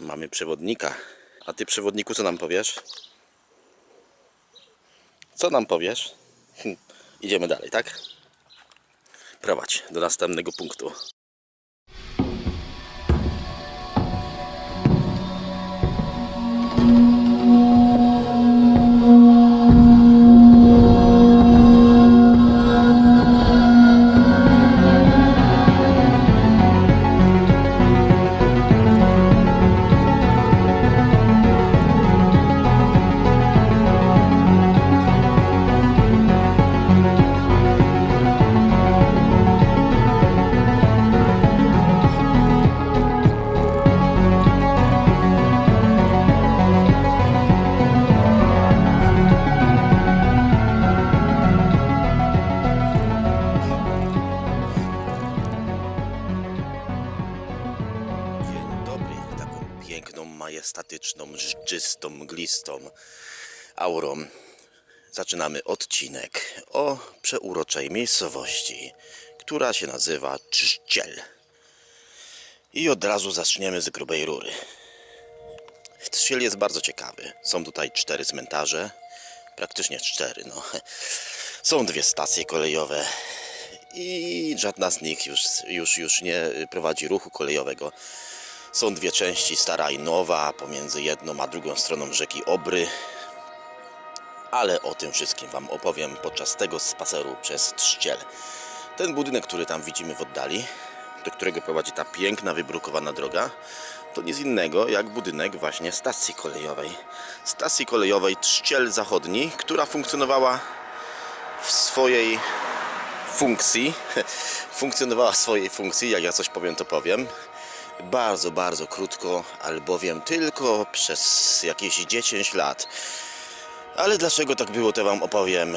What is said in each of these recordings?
Mamy przewodnika. A ty przewodniku co nam powiesz? Co nam powiesz? Hm, Idziemy dalej, tak? Prowadź do następnego punktu. Majestatyczną, żdżystą, mglistą aurą. Zaczynamy odcinek o przeuroczej miejscowości, która się nazywa Trzciel. I od razu zaczniemy z grubej rury. Trzciel jest bardzo ciekawy. Są tutaj cztery cmentarze, praktycznie cztery, no. Są dwie stacje kolejowe i żadna z nich już, już, już nie prowadzi ruchu kolejowego. Są dwie części, stara i nowa, pomiędzy jedną a drugą stroną rzeki Obry. Ale o tym wszystkim Wam opowiem podczas tego spaceru przez Trzciel. Ten budynek, który tam widzimy w oddali, do którego prowadzi ta piękna, wybrukowana droga, to nic innego jak budynek właśnie stacji kolejowej. Stacji kolejowej Trzciel Zachodni, która funkcjonowała w swojej funkcji, funkcjonowała w swojej funkcji, jak ja coś powiem, to powiem. Bardzo, bardzo krótko, albowiem tylko przez jakieś 10 lat. Ale dlaczego tak było, to Wam opowiem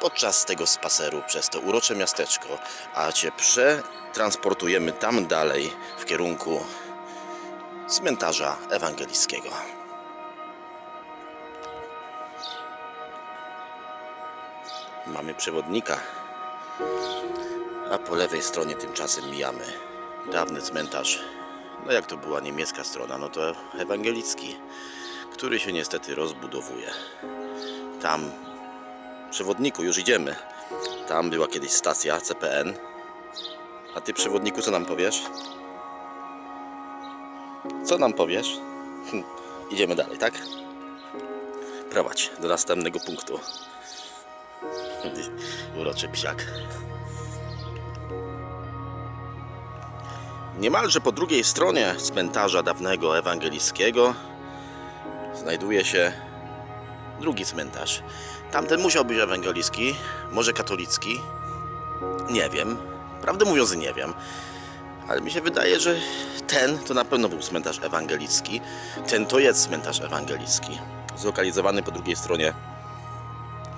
podczas tego spaceru przez to urocze miasteczko, a Cię przetransportujemy tam dalej w kierunku cmentarza ewangelickiego. Mamy przewodnika. A po lewej stronie tymczasem mijamy dawny cmentarz. No jak to była niemiecka strona, no to ewangelicki, który się niestety rozbudowuje. Tam, przewodniku, już idziemy. Tam była kiedyś stacja CPN. A ty przewodniku, co nam powiesz? Co nam powiesz? Hm, Idziemy dalej, tak? Prowadź do następnego punktu. Uroczy psiak. Niemalże po drugiej stronie cmentarza dawnego ewangelickiego znajduje się drugi cmentarz. Tamten musiał być ewangelicki, może katolicki. Nie wiem. Prawdę mówiąc, nie wiem. Ale mi się wydaje, że ten to na pewno był cmentarz ewangelicki. Ten to jest cmentarz ewangelicki. Zlokalizowany po drugiej stronie.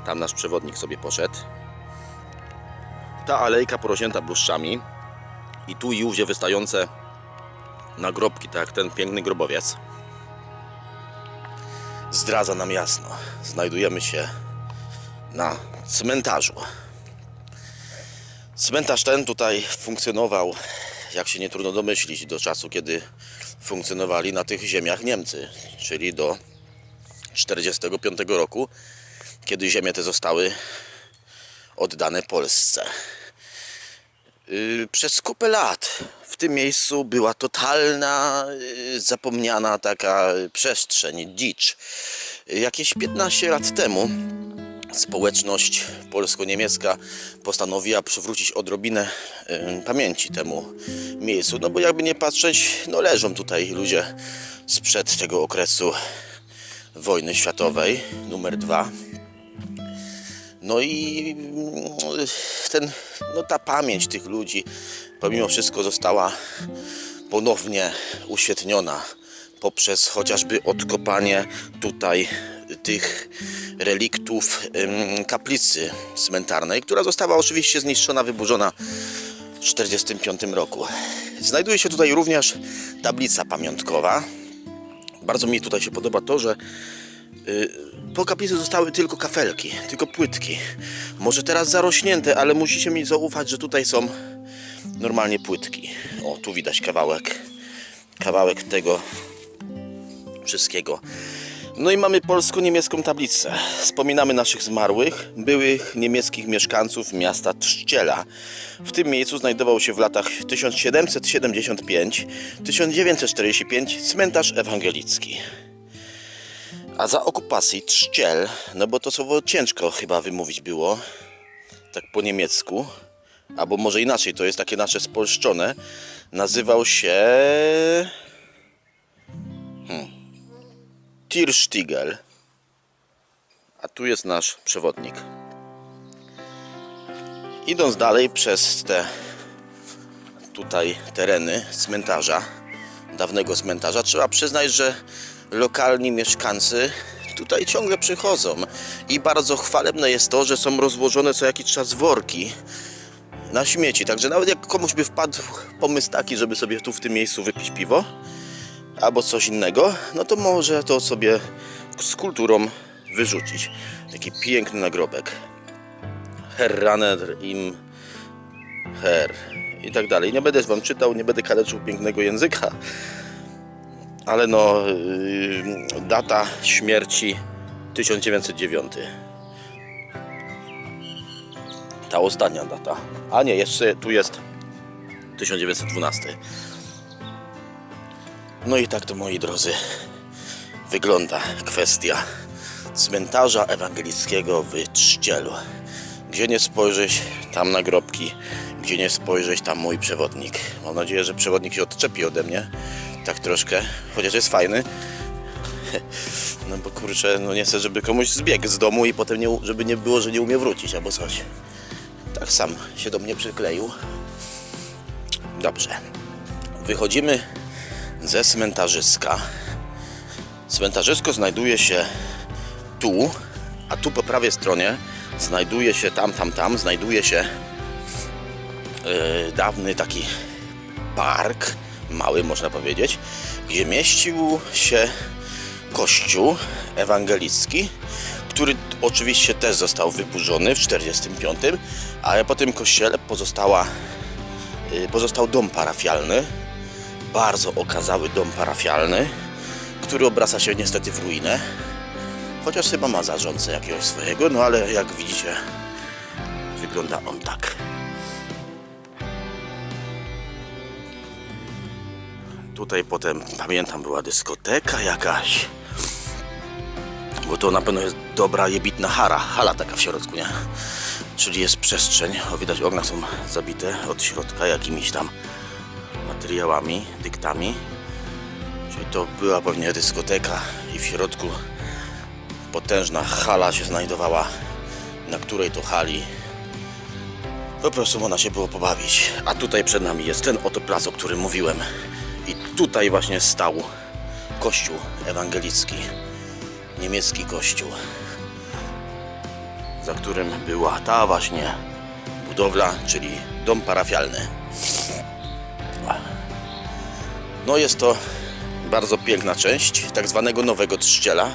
Tam nasz przewodnik sobie poszedł. Ta alejka porośnięta bluszczami i tu i ówdzie wystające nagrobki, tak jak ten piękny grobowiec, zdradza nam jasno. Znajdujemy się na cmentarzu. Cmentarz ten tutaj funkcjonował, jak się nie trudno domyślić, do czasu, kiedy funkcjonowali na tych ziemiach Niemcy, czyli do 1945 roku, kiedy ziemie te zostały oddane Polsce. Y, Przez kupę lat w tym miejscu była totalna, y, zapomniana taka przestrzeń, dzicz. Jakieś 15 lat temu społeczność polsko-niemiecka postanowiła przywrócić odrobinę y, pamięci temu miejscu. No bo jakby nie patrzeć, no leżą tutaj ludzie sprzed tego okresu wojny światowej numer dwa. No i mm, ten, no ta pamięć tych ludzi pomimo wszystko została ponownie uświetniona poprzez chociażby odkopanie tutaj tych reliktów ym, kaplicy cmentarnej, która została oczywiście zniszczona, wyburzona w 1945 roku. Znajduje się tutaj również tablica pamiątkowa. Bardzo mi tutaj się podoba to, że po kaplicy zostały tylko kafelki, tylko płytki. Może teraz zarośnięte, ale musicie mi zaufać, że tutaj są normalnie płytki. O, tu widać kawałek, kawałek tego wszystkiego. No i mamy polsko-niemiecką tablicę. Wspominamy naszych zmarłych, byłych niemieckich mieszkańców miasta Trzciela. W tym miejscu znajdował się w latach 1775-1945 cmentarz ewangelicki. A za okupacji Trzciel, no bo to słowo ciężko chyba wymówić było, tak po niemiecku, albo może inaczej, to jest takie nasze spolszczone, nazywał się... Tirstiegel. A tu jest nasz przewodnik. Idąc dalej przez te tutaj tereny cmentarza, dawnego cmentarza, trzeba przyznać, że lokalni mieszkańcy tutaj ciągle przychodzą. I bardzo chwalebne jest to, że są rozłożone co jakiś czas worki na śmieci. Także nawet jak komuś by wpadł pomysł taki, żeby sobie tu w tym miejscu wypić piwo, albo coś innego, no to może to sobie z kulturą wyrzucić. Taki piękny nagrobek. Herraner im her i tak dalej. Nie będę wam czytał, nie będę kaleczył pięknego języka, ale no yy, data śmierci 1909. Ta ostatnia data. A nie, jeszcze tu jest 1912. No i tak to moi drodzy wygląda kwestia cmentarza ewangelickiego w Trzcielu. Gdzie nie spojrzeć, tam nagrobki, gdzie nie spojrzeć, tam mój przewodnik. Mam nadzieję, że przewodnik się odczepi ode mnie, tak troszkę, chociaż jest fajny. No bo kurczę, no nie chcę, żeby komuś zbiegł z domu i potem nie, żeby nie było, że nie umie wrócić albo coś. Tak sam się do mnie przykleił. Dobrze. Wychodzimy ze cmentarzyska. Cmentarzysko znajduje się tu, a tu po prawej stronie znajduje się tam, tam, tam, znajduje się yy, dawny taki park, mały można powiedzieć, gdzie mieścił się kościół ewangelicki, który oczywiście też został wyburzony w 1945, ale po tym kościele pozostała, yy, pozostał dom parafialny, bardzo okazały dom parafialny, który obraca się niestety w ruinę. Chociaż chyba ma zarządcę jakiegoś swojego, no ale jak widzicie, wygląda on tak. Tutaj potem, pamiętam, była dyskoteka jakaś. Bo to na pewno jest dobra, jebitna hara. Hala taka w środku, nie? Czyli jest przestrzeń. O, widać, okna są zabite od środka jakimiś tam materiałami, dyktami. Czyli to była pewnie dyskoteka i w środku potężna hala się znajdowała, na której to hali po prostu można się było pobawić. A tutaj przed nami jest ten oto plac, o którym mówiłem. I tutaj właśnie stał kościół ewangelicki, niemiecki kościół, za którym była ta właśnie budowla, czyli dom parafialny. No jest to bardzo piękna część tak zwanego Nowego Trzciela,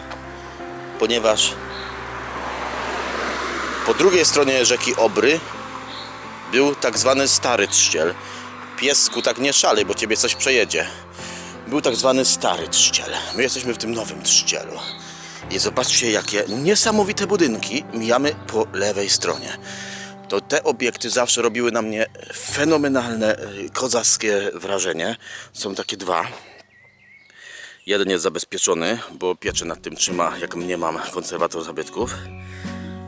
ponieważ po drugiej stronie rzeki Obry był tak zwany Stary Trzciel. Piesku, tak nie szalej, bo ciebie coś przejedzie. Był tak zwany Stary Trzciel. My jesteśmy w tym Nowym Trzcielu. I zobaczcie, jakie niesamowite budynki mijamy po lewej stronie. To te obiekty zawsze robiły na mnie fenomenalne, y, kozackie wrażenie. Są takie dwa. Jeden jest zabezpieczony, bo pieczę nad tym trzyma, jak mnie mam, konserwator zabytków.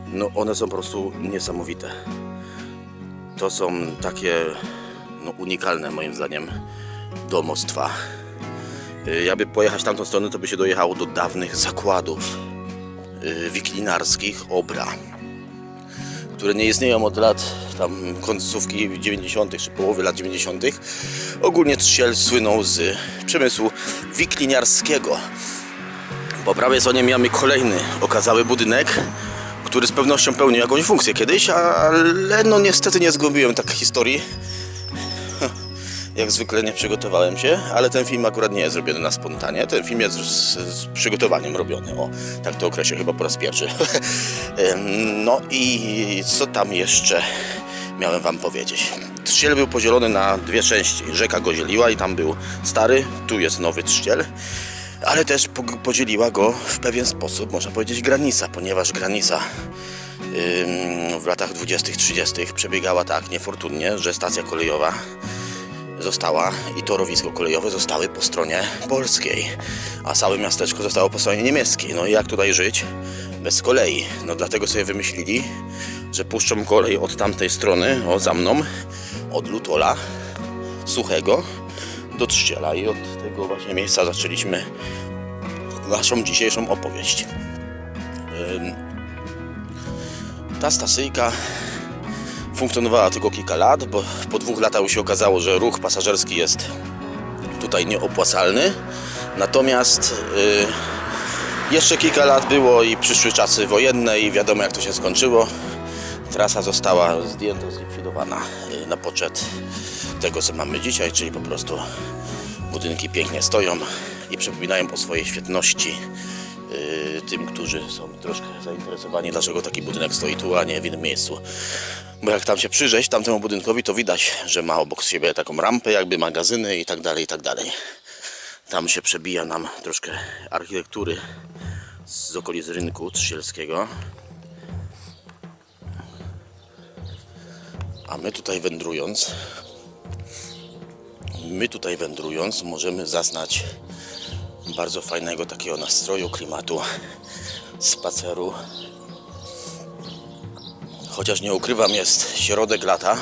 No one są po prostu niesamowite. To są takie no, unikalne moim zdaniem domostwa. Y, Jakby pojechać tamtą stronę, to by się dojechało do dawnych zakładów y, wiklinarskich Obra, które nie istnieją od lat tam końcówki 90. czy połowy lat 90. Ogólnie Trzciel słynął z przemysłu wikliniarskiego. Po prawej stronie mamy kolejny okazały budynek, który z pewnością pełnił jakąś funkcję kiedyś, ale no niestety nie zgubiłem tak historii. Jak zwykle nie przygotowałem się, ale ten film akurat nie jest zrobiony na spontanie. Ten film jest z, z przygotowaniem robiony. O, tak to określę chyba po raz pierwszy. No i co tam jeszcze miałem wam powiedzieć? Trzciel był podzielony na dwie części. Rzeka go dzieliła i tam był stary, tu jest nowy trzciel. ale też po- podzieliła go w pewien sposób, można powiedzieć, granica, ponieważ granica w latach 20-30 przebiegała tak niefortunnie, że stacja kolejowa została i torowisko kolejowe zostały po stronie polskiej, a całe miasteczko zostało po stronie niemieckiej. No i jak tutaj żyć bez kolei? No dlatego sobie wymyślili, że puszczą kolej od tamtej strony, o za mną, od Lutola Suchego do Trzciela i od tego właśnie miejsca zaczęliśmy naszą dzisiejszą opowieść. Ta stacyjka funkcjonowała tylko kilka lat, bo po dwóch latach się okazało, że ruch pasażerski jest tutaj nieopłacalny. Natomiast y, jeszcze kilka lat było i przyszły czasy wojenne i wiadomo jak to się skończyło. Trasa została zdjęta, zlikwidowana y, na poczet tego co mamy dzisiaj, czyli po prostu budynki pięknie stoją i przypominają o swojej świetności tym, którzy są troszkę zainteresowani, dlaczego taki budynek stoi tu, a nie w innym miejscu. Bo jak tam się przyjrzeć tamtemu budynkowi, to widać, że ma obok siebie taką rampę, jakby magazyny i tak dalej, i tak dalej. Tam się przebija nam troszkę architektury z okolic rynku Trzysielskiego. A my tutaj wędrując, my tutaj wędrując możemy zaznać bardzo fajnego takiego nastroju, klimatu, spaceru. Chociaż nie ukrywam, jest środek lata,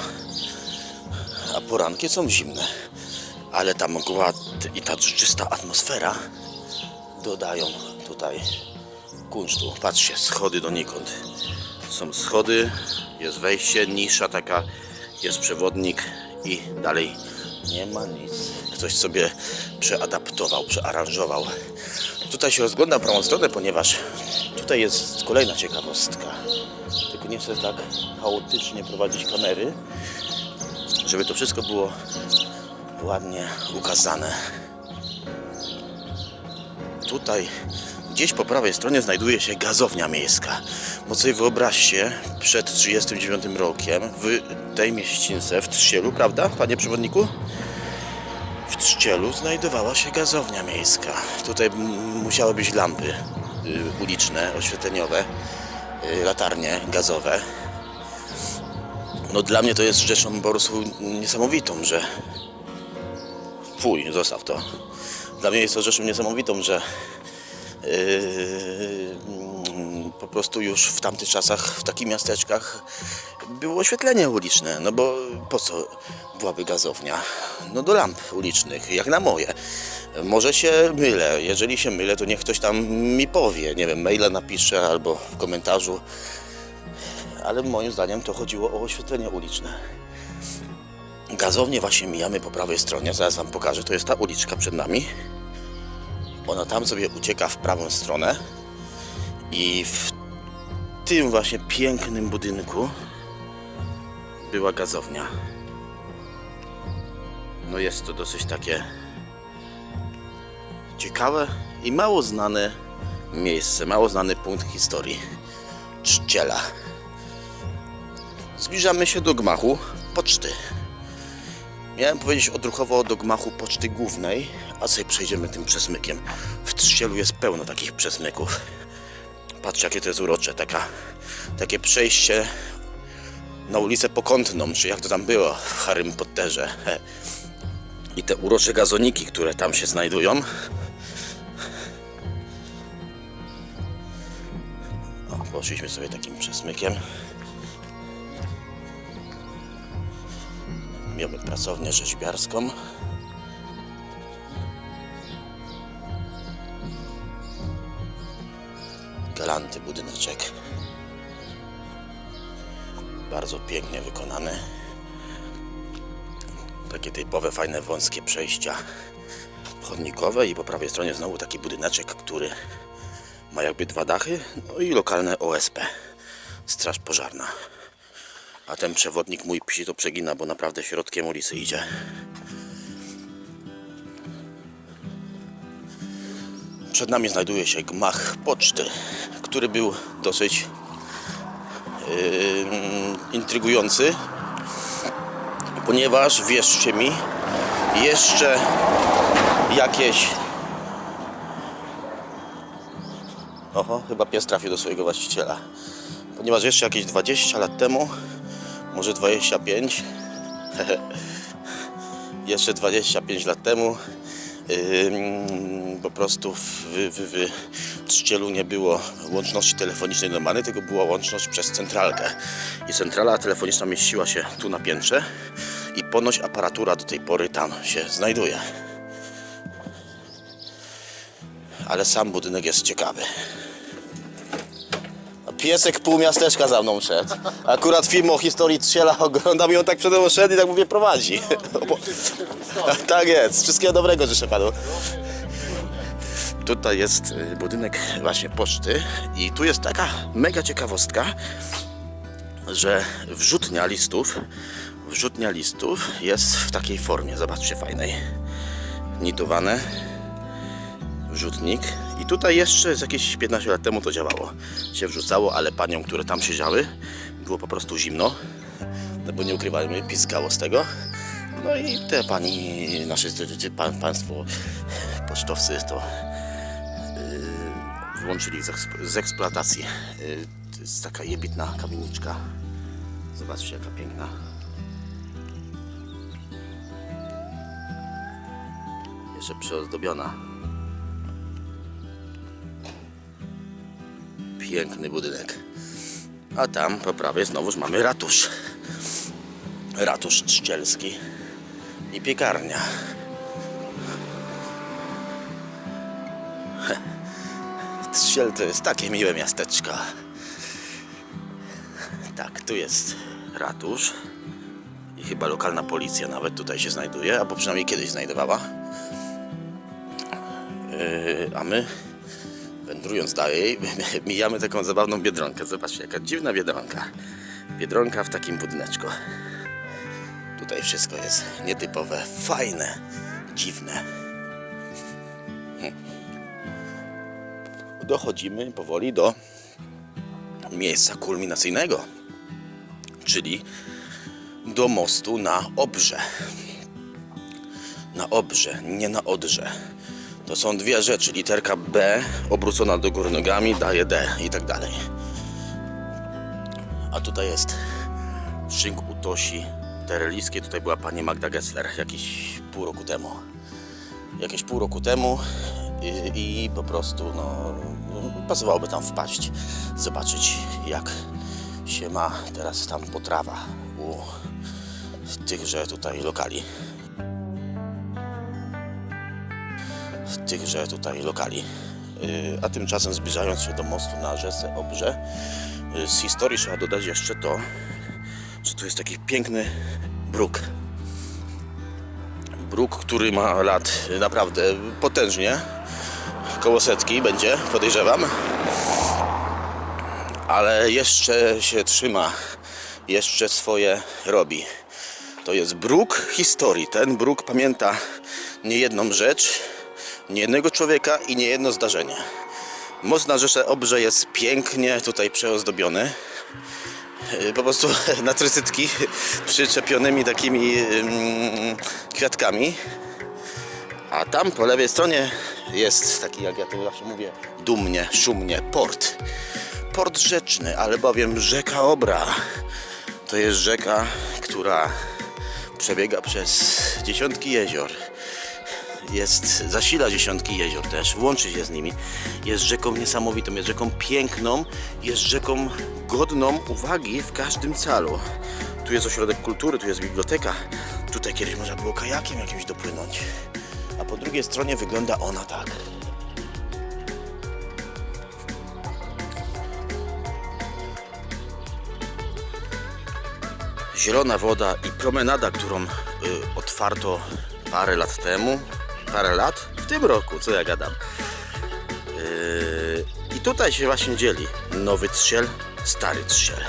a poranki są zimne. Ale ta mgła i ta dżdżysta atmosfera dodają tutaj kunsztu. Patrzcie, schody donikąd. Są schody, jest wejście, nisza taka, jest przewodnik i dalej nie ma nic. Ktoś sobie przeadaptował, przearanżował. Tutaj się rozglądam prawą stronę, ponieważ tutaj jest kolejna ciekawostka. Tylko nie chcę tak chaotycznie prowadzić kamery, żeby to wszystko było ładnie ukazane. Tutaj gdzieś po prawej stronie znajduje się gazownia miejska. Bo sobie wyobraźcie, przed 1939 rokiem w tej mieścince, w Trzcielu, prawda, panie przewodniku? W Trzcielu znajdowała się gazownia miejska. Tutaj musiały być lampy y, uliczne, oświetleniowe, y, latarnie gazowe. No dla mnie to jest rzeczą po prostu niesamowitą, że... Fuj, zostaw to. Dla mnie jest to rzeczą niesamowitą, że Yy, po prostu już w tamtych czasach w takich miasteczkach było oświetlenie uliczne, no bo po co byłaby gazownia? No do lamp ulicznych, jak na moje. Może się mylę, jeżeli się mylę, to niech ktoś tam mi powie, nie wiem, maila napisze albo w komentarzu, ale moim zdaniem to chodziło o oświetlenie uliczne. Gazownię właśnie mijamy po prawej stronie, zaraz Wam pokażę, to jest ta uliczka przed nami. Ona tam sobie ucieka w prawą stronę i w tym właśnie pięknym budynku była gazownia. No jest to dosyć takie ciekawe i mało znane miejsce, mało znany punkt historii. Czciela. Zbliżamy się do gmachu poczty. Miałem powiedzieć odruchowo do gmachu poczty głównej, a sobie przejdziemy tym przesmykiem. W Trzcielu jest pełno takich przesmyków. Patrz jakie to jest urocze, taka, takie przejście na ulicę Pokątną, czy jak to tam było w Harrym Potterze. I te urocze gazoniki, które tam się znajdują. O, poszliśmy sobie takim przesmykiem. Mamy pracownię rzeźbiarską. Galanty budyneczek. Bardzo pięknie wykonany. Takie typowe, fajne, wąskie przejścia chodnikowe i po prawej stronie znowu taki budyneczek, który ma jakby dwa dachy, no i lokalne OSP, Straż Pożarna. A ten przewodnik mój psi to przegina, bo naprawdę środkiem ulicy idzie. Przed nami znajduje się gmach poczty, który był dosyć yy, intrygujący, ponieważ wierzcie mi, jeszcze jakieś Oho, chyba pies trafił do swojego właściciela. Ponieważ jeszcze jakieś 20 lat temu, może 25, jeszcze 25 lat temu ym, po prostu w, w, w, Trzcielu nie było łączności telefonicznej normalnej, tylko była łączność przez centralkę. I centrala telefoniczna mieściła się tu na piętrze i ponoć aparatura do tej pory tam się znajduje. Ale sam budynek jest ciekawy. A Piesek pół miasteczka za mną szedł. Akurat film o historii Trzciela oglądam i on tak przede mną szedł i tak mówię prowadzi. Bo- tak jest. Wszystkiego dobrego życzę panu. Tutaj jest y, budynek właśnie poczty i tu jest taka mega ciekawostka, że wrzutnia listów, wrzutnia listów jest w takiej formie, zobaczcie, fajnej. Nitowane, wrzutnik i tutaj jeszcze z jakieś 15 lat temu to działało. Się wrzucało, ale paniom, które tam siedziały, było po prostu zimno, no bo nie ukrywajmy, piskało z tego. No i te pani, nasze pan, państwo pocztowcy to wyłączyli z, eks- z eksploatacji. Yy, to jest taka jebitna kamieniczka. Zobaczcie jaka piękna. Jeszcze przyozdobiona. Piękny budynek. A tam po prawej znowuż mamy ratusz. Ratusz Trzcielski i piekarnia. Trzciel to jest takie miłe miasteczko. Tak, tu jest ratusz i chyba lokalna policja nawet tutaj się znajduje, albo przynajmniej kiedyś znajdowała. Yy, a my wędrując dalej mijamy taką zabawną biedronkę. Zobaczcie, jaka dziwna biedronka. Biedronka w takim budyneczku. Tutaj wszystko jest nietypowe, fajne, dziwne. Dochodzimy powoli do miejsca kulminacyjnego, czyli do mostu na Obrze. Na Obrze, nie na Odrze. To są dwie rzeczy. Literka B obrócona do góry nogami daje D i tak dalej. A tutaj jest szynk utosi tereliskie. Tutaj była pani Magda Gessler jakieś pół roku temu. Jakieś pół roku temu i, i po prostu no, pasowałoby tam wpaść, zobaczyć jak się ma teraz tam potrawa u tychże tutaj lokali. tychże tutaj lokali. Yy, A tymczasem zbliżając się do mostu na rzece Obrze, yy, z historii trzeba dodać jeszcze to, że tu jest taki piękny bruk. Bruk, który ma lat naprawdę potężnie, koło setki będzie, podejrzewam, ale jeszcze się trzyma, jeszcze swoje robi. To jest bruk historii. Ten bruk pamięta niejedną rzecz, niejednego człowieka i niejedno zdarzenie. Most na Rzeszę Obrze jest pięknie tutaj przeozdobiony. Yy, Po prostu na trycytki przyczepionymi takimi kwiatkami. A tam po lewej stronie jest taki, jak ja to zawsze mówię, dumnie, szumnie, port. Port rzeczny, ale bowiem rzeka Obra to jest rzeka, która przebiega przez dziesiątki jezior jest, zasila dziesiątki jezior też, łączy się z nimi. Jest rzeką niesamowitą, jest rzeką piękną, jest rzeką godną uwagi w każdym calu. Tu jest ośrodek kultury, tu jest biblioteka. Tutaj kiedyś można było kajakiem jakimś dopłynąć. A po drugiej stronie wygląda ona tak. Zielona woda i promenada, którą y, otwarto parę lat temu. Parę lat? W tym roku, co ja gadam. Yy, I tutaj się właśnie dzieli nowy trziel, stary trziel.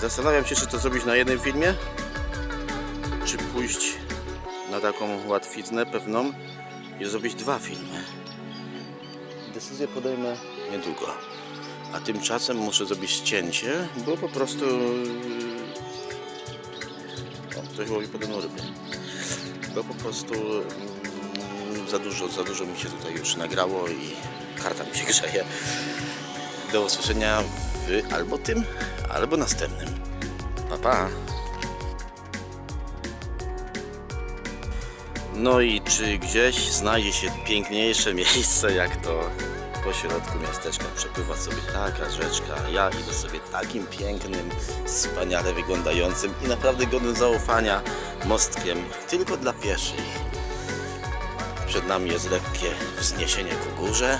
Zastanawiam się, czy to zrobić na jednym filmie, czy pójść taką łatwiznę pewną i zrobić dwa filmy. Decyzję podejmę niedługo. A tymczasem muszę zrobić cięcie, bo po prostu... O, ktoś łowi podobną rybę. Bo po prostu mm, za dużo, za dużo mi się tutaj już nagrało i karta mi się grzeje. Do usłyszenia w albo tym, albo następnym. Pa, pa. No i czy gdzieś znajdzie się piękniejsze miejsce jak to po środku miasteczka przepływa sobie taka rzeczka. Ja idę sobie takim pięknym, wspaniale wyglądającym i naprawdę godnym zaufania mostkiem tylko dla pieszych. Przed nami jest lekkie wzniesienie ku górze,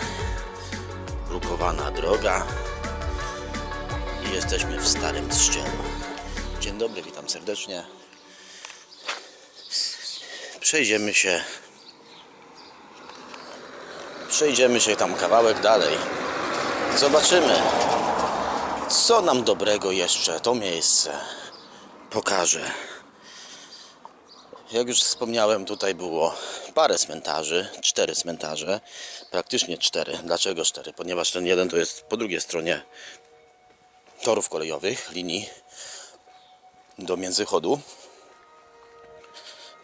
brukowana droga i jesteśmy w Starym Trzcielu. Dzień dobry, witam serdecznie. Przejdziemy się Przejdziemy się tam kawałek dalej. Zobaczymy, co nam dobrego jeszcze to miejsce pokaże. Jak już wspomniałem, tutaj było parę cmentarzy, cztery cmentarze, praktycznie cztery. Dlaczego cztery? Ponieważ ten jeden to jest po drugiej stronie torów kolejowych, linii do Międzychodu.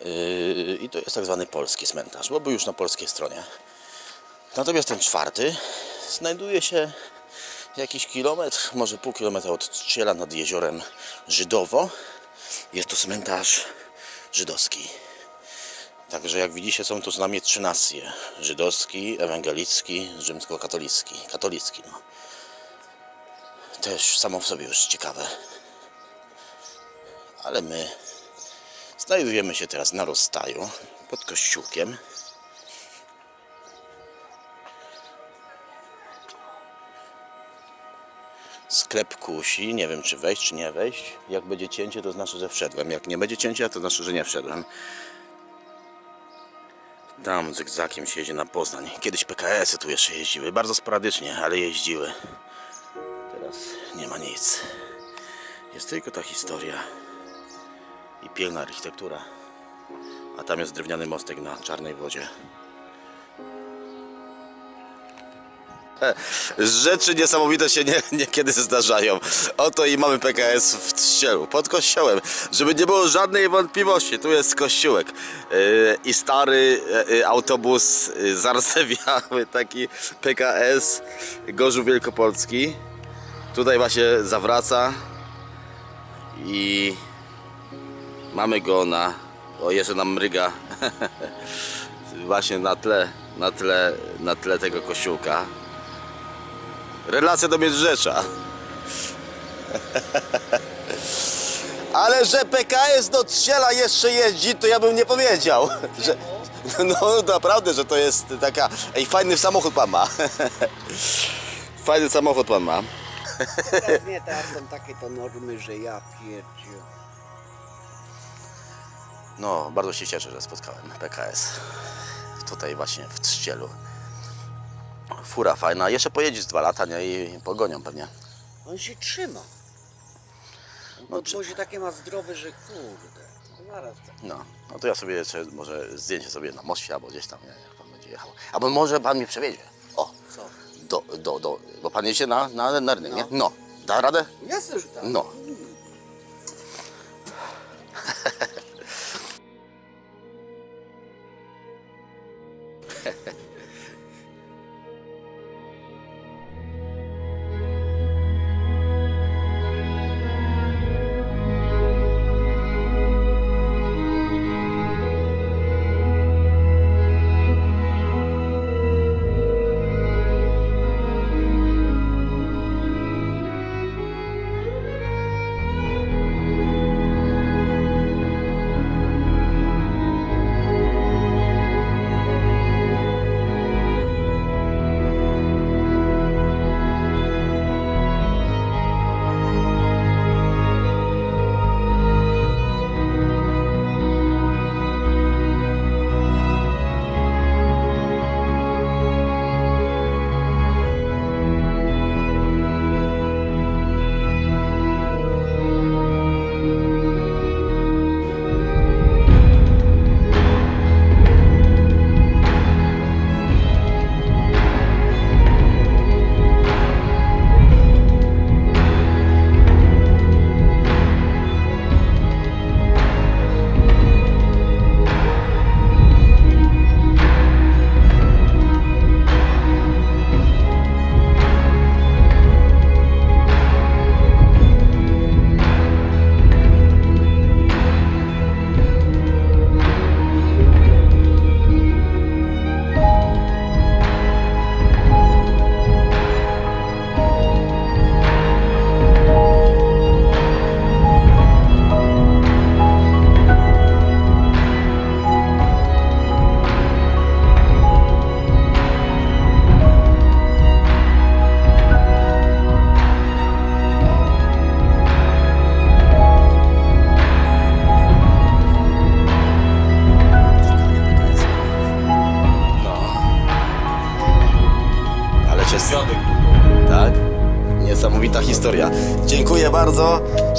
Yy, I to jest tak zwany polski cmentarz, bo był już na polskiej stronie. Natomiast ten czwarty znajduje się jakiś kilometr, może pół kilometra od Trzciela nad jeziorem Żydowo. Jest to cmentarz żydowski. Także jak widzicie są tu z nami trzy nacje. Żydowski, ewangelicki, rzymskokatolicki. Katolicki, no. Też samo w sobie już ciekawe. Ale my znajdujemy się teraz na rozstaju pod kościółkiem. Sklep kusi, nie wiem czy wejść, czy nie wejść. Jak będzie cięcie, to znaczy, że wszedłem. Jak nie będzie cięcia, to znaczy, że nie wszedłem. Tam zygzakiem się jedzie na Poznań. Kiedyś PKS-y tu jeszcze jeździły, bardzo sporadycznie, ale jeździły. Teraz nie ma nic. Jest tylko ta historia i piękna architektura. A tam jest drewniany mostek na czarnej wodzie. Rzeczy niesamowite się nie, niekiedy zdarzają. Oto i mamy PKS w Trzcielu, pod kościołem. Żeby nie było żadnej wątpliwości, tu jest kościółek. Yy, I stary yy, autobus yy, zardzewiały, taki PKS Gorzów Wielkopolski. Tutaj właśnie zawraca i mamy go na... O, jeszcze nam mryga. właśnie na tle, na tle, na tle tego kościółka. Relacja do Miedrzecza. Ale że PKS do Trzciela jeszcze jeździ, to ja bym nie powiedział. Że, no naprawdę, że to jest taka... Ej, fajny samochód pan ma. Fajny samochód pan ma. Teraz nie, teraz są takie to normy, że ja pierdziu. No, bardzo się cieszę, że spotkałem PKS. Tutaj właśnie w Trzcielu. Fura fajna. Jeszcze pojedzie dwa lata, nie? I pogonią pewnie. On się trzyma. On No, podwozie takie ma zdrowe, że kurde. No zaraz tak. No, no to ja sobie jeszcze może zdjęcie sobie na moście albo gdzieś tam, nie, jak pan będzie jechał. Albo może pan mnie przewiezie. O, Co? do, do, do, bo pan jedzie na, na, na rynek, nie? No, da radę? Jasne, że tak. No. niesamowita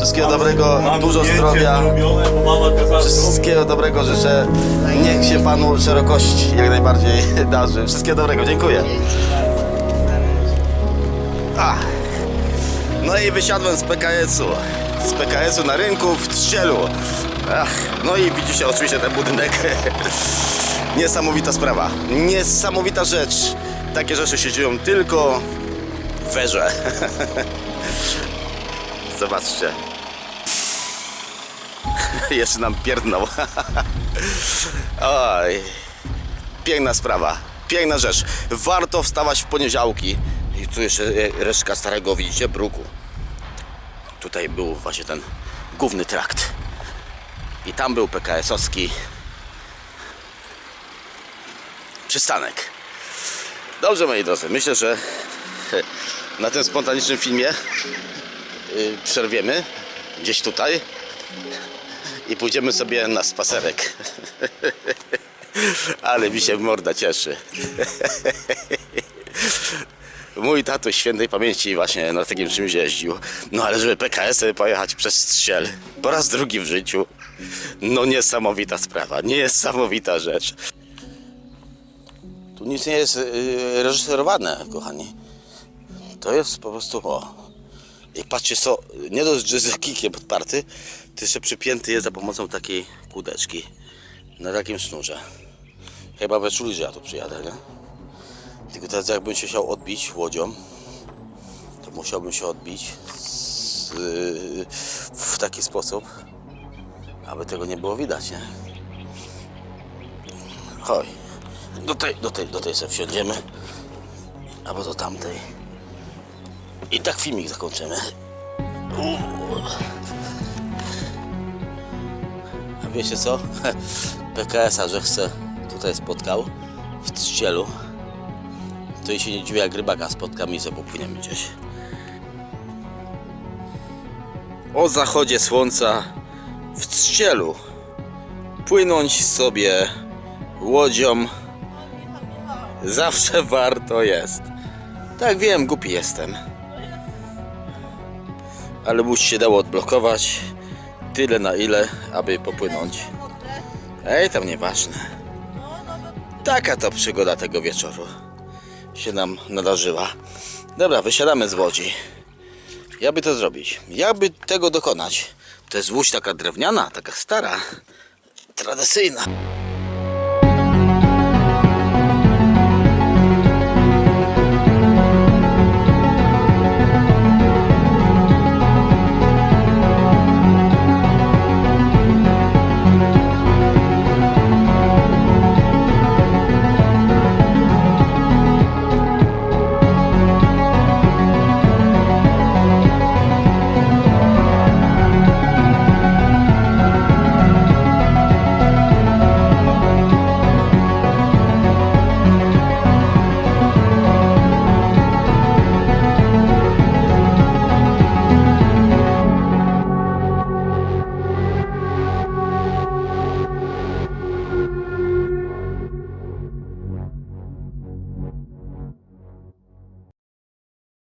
Wszystkiego dobrego, dużo zdrowia. Wszystkiego dobrego życzę. Niech się panu szerokość jak najbardziej darzy. Wszystkiego dobrego, dziękuję. No i wysiadłem z PKS-u. Z PKS-u na rynku w Trzcielu. Ach. No i widzicie oczywiście ten budynek. Niesamowita sprawa. Niesamowita rzecz. Takie rzeczy się dzieją tylko w Erze. Zobaczcie. Jeszcze nam pierdnął. Oj. Piękna sprawa. Piękna rzecz. Warto wstawać w poniedziałki. I tu jeszcze e, resztka starego, widzicie, bruku. Tutaj był właśnie ten główny trakt. I tam był PKS-owski przystanek. Dobrze, moi drodzy. Myślę, że na tym spontanicznym filmie y, przerwiemy gdzieś tutaj i pójdziemy sobie na spacerek. Ale mi się morda cieszy. Mój tatuś świętej pamięci właśnie na takim czymś jeździł. No ale żeby PKS sobie pojechać przez strzel po raz drugi w życiu. No niesamowita sprawa, niesamowita rzecz. Tu nic nie jest yy, reżyserowane, kochani. To jest po prostu o. I patrzcie co, nie dość, że jest kikiem podparty, to jeszcze przypięty jest za pomocą takiej kłódeczki. Na takim sznurze. Chyba we czuli, że ja tu przyjadę, nie? Tylko teraz jakbym się chciał odbić łodzią, to musiałbym się odbić z, yy, w taki sposób, aby tego nie było widać, nie? Chodź. Do tej, do tej, do tej sobie wsiądziemy. Albo do tamtej. I tak filmik zakończymy. A wiecie co? PKS-a, że chce tutaj spotkał w Trzcielu. To i się nie dziwi jak rybaka spotka i sobie popłyniemy gdzieś. O zachodzie słońca w Trzcielu płynąć sobie łodzią zawsze warto jest. Tak wiem, głupi jestem. Ale musi się dało odblokować tyle na ile, aby popłynąć. Ej, tam nieważne. Taka to przygoda tego wieczoru się nam nadarzyła. Dobra, wysiadamy z łodzi. Jakby to zrobić? Jakby tego dokonać? To jest łódź taka drewniana, taka stara, tradycyjna.